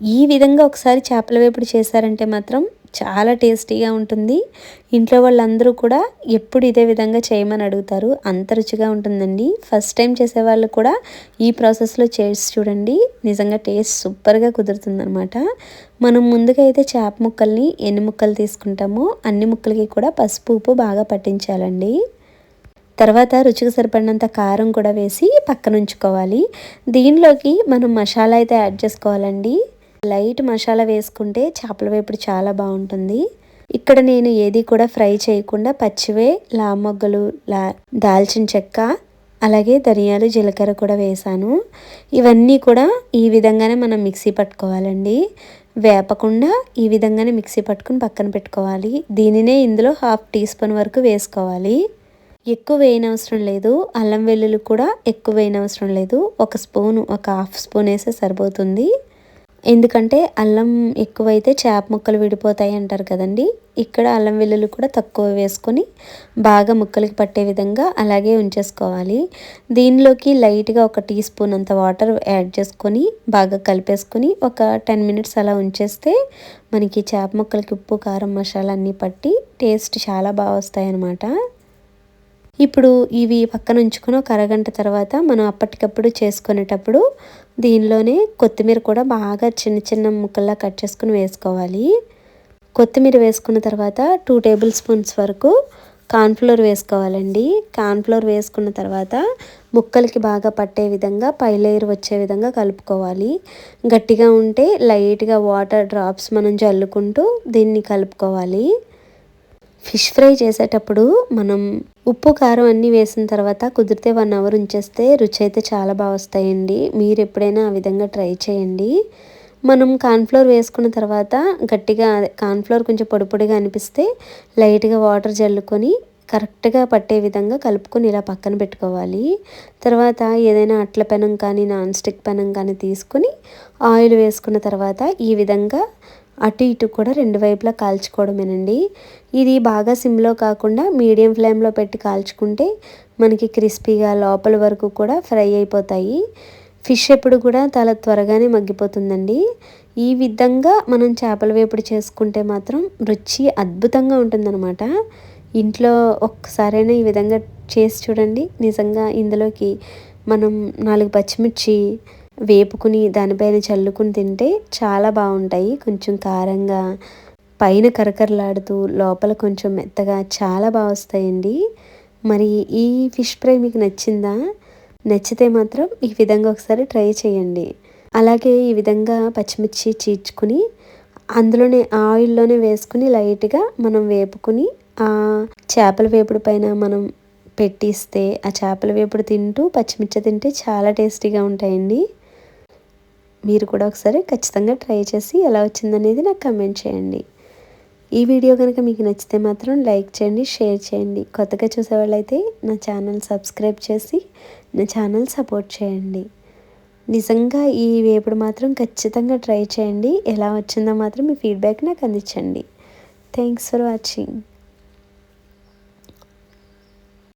ఈ విధంగా ఒకసారి చేపల వేపుడు చేశారంటే మాత్రం చాలా టేస్టీగా ఉంటుంది. ఇంట్లో వాళ్ళందరూ కూడా ఎప్పుడు ఇదే విధంగా చేయమని అడుగుతారు. అంత రుచిగా ఉంటుందండి. ఫస్ట్ టైం చేసేవాళ్ళు కూడా ఈ ప్రాసెస్లో చేసి చూడండి. నిజంగా టేస్ట్ సూపర్గా కుదురుతుందనమాట మనం ముందుగా అయితే చేప ముక్కల్ని ఎన్ని ముక్కలు తీసుకుంటామో అన్ని ముక్కలకి కూడా పసుపు ఉప్పు బాగా పట్టించాలండి. తర్వాత రుచికి సరిపడినంత కారం కూడా వేసి పక్కన ఉంచుకోవాలి. దీనిలోకి మనం మసాలా అయితే యాడ్ చేసుకోవాలండి. లైట్ మసాలా వేసుకుంటే చేపల వేపుడు చాలా బాగుంటుంది. ఇక్కడ నేను ఏది కూడా ఫ్రై చేయకుండా పచ్చివే లామొగ్గలు లా దాల్చిన చెక్క అలాగే ధనియాలు జీలకర్ర కూడా వేసాను. ఇవన్నీ కూడా ఈ విధంగానే మనం మిక్సీ పట్టుకోవాలండి. వేపకుండా ఈ విధంగానే మిక్సీ పట్టుకుని పక్కన పెట్టుకోవాలి. దీనినే ఇందులో హాఫ్ టీ స్పూన్ వరకు వేసుకోవాలి. ఎక్కువ వేయనవసరం లేదు. అల్లం వెల్లుల్లి కూడా ఎక్కువ వేయనవసరం లేదు. ఒక స్పూన్ ఒక హాఫ్ స్పూన్ వేస్తే సరిపోతుంది. ఎందుకంటే అల్లం ఎక్కువైతే చేప ముక్కలు విడిపోతాయి అంటారు కదండి. ఇక్కడ అల్లం వెల్లుల్లి కూడా తక్కువ వేసుకొని బాగా ముక్కలకి పట్టే విధంగా అలాగే ఉంచేసుకోవాలి. దీనిలోకి లైట్గా ఒక టీ స్పూన్ అంత వాటర్ యాడ్ చేసుకొని బాగా కలిపేసుకొని ఒక టెన్ మినిట్స్ అలా ఉంచేస్తే మనకి చేప ముక్కలకి ఉప్పు కారం మసాలా అన్నీ పట్టి టేస్ట్ చాలా బాగా వస్తాయన్నమాట. ఇప్పుడు ఇవి పక్కన ఉంచుకొని ఒక అరగంట తర్వాత మనం అప్పటికప్పుడు చేసుకునేటప్పుడు దీనిలోనే కొత్తిమీర కూడా బాగా చిన్న చిన్న ముక్కల్లా కట్ చేసుకుని వేసుకోవాలి. కొత్తిమీర వేసుకున్న తర్వాత టూ టేబుల్ స్పూన్స్ వరకు కార్న్ఫ్లోర్ వేసుకోవాలండి. కార్న్ఫ్లోర్ వేసుకున్న తర్వాత ముక్కలకి బాగా పట్టే విధంగా పై లేయర్ వచ్చే విధంగా కలుపుకోవాలి. గట్టిగా ఉంటే లైట్గా వాటర్ డ్రాప్స్ మనం జల్లుకుంటూ దీన్ని కలుపుకోవాలి. ఫిష్ ఫ్రై చేసేటప్పుడు మనం ఉప్పు కారం అన్నీ వేసిన తర్వాత కుదిరితే వన్ అవర్ ఉంచేస్తే రుచి అయితే చాలా బాగా వస్తాయండి. మీరు ఎప్పుడైనా ఆ విధంగా ట్రై చేయండి. మనం కార్న్ఫ్లోర్ వేసుకున్న తర్వాత గట్టిగా కార్న్ఫ్లోర్ కొంచెం పొడి పొడిగా అనిపిస్తే లైట్గా వాటర్ జల్లుకొని కరెక్ట్గా పట్టే విధంగా కలుపుకొని ఇలా పక్కన పెట్టుకోవాలి. తర్వాత ఏదైనా అట్ల పెనం కానీ నాన్ స్టిక్ పెనం కానీ తీసుకొని ఆయిల్ వేసుకున్న తర్వాత ఈ విధంగా అటు ఇటు కూడా రెండు వైపులా కాల్చుకోవడమేనండి. ఇది బాగా సిమ్లో కాకుండా మీడియం ఫ్లేమ్లో పెట్టి కాల్చుకుంటే మనకి క్రిస్పీగా లోపల వరకు కూడా ఫ్రై అయిపోతాయి. ఫిష్ ఎప్పుడు కూడా చాలా త్వరగానే మగ్గిపోతుందండి. ఈ విధంగా మనం చేపల వేపుడు చేసుకుంటే మాత్రం రుచి అద్భుతంగా ఉంటుందన్నమాట. ఇంట్లో ఒక్కసారైనా ఈ విధంగా చేసి చూడండి. నిజంగా ఇందులోకి మనం నాలుగు పచ్చిమిర్చి వేపుకుని దానిపైన చల్లుకుని తింటే చాలా బాగుంటాయి. కొంచెం కారంగా పైన కరకరలాడుతూ లోపల కొంచెం మెత్తగా చాలా బాగా వస్తాయండి. మరి ఈ ఫిష్ ఫ్రై మీకు నచ్చిందా? నచ్చితే మాత్రం ఈ విధంగా ఒకసారి ట్రై చేయండి. అలాగే ఈ విధంగా పచ్చిమిర్చి చీల్చుకుని అందులోనే ఆయిల్లోనే వేసుకుని లైట్గా మనం వేపుకుని ఆ చేపల వేపుడు పైన మనం పెట్టిస్తే ఆ చేపల వేపుడు తింటూ పచ్చిమిర్చి తింటే చాలా టేస్టీగా ఉంటాయండి. మీరు కూడా ఒకసారి ఖచ్చితంగా ట్రై చేసి ఎలా వచ్చిందనేది నాకు కమెంట్ చేయండి. ఈ వీడియో కనుక మీకు నచ్చితే మాత్రం లైక్ చేయండి షేర్ చేయండి. కొత్తగా చూసేవాళ్ళైతే నా ఛానల్ సబ్స్క్రైబ్ చేసి నా ఛానల్ సపోర్ట్ చేయండి. నిజంగా ఈ వేపుడు మాత్రం ఖచ్చితంగా ట్రై చేయండి. ఎలా వచ్చిందో మాత్రం మీ ఫీడ్బ్యాక్ నాకు అందించండి. Thanks for watching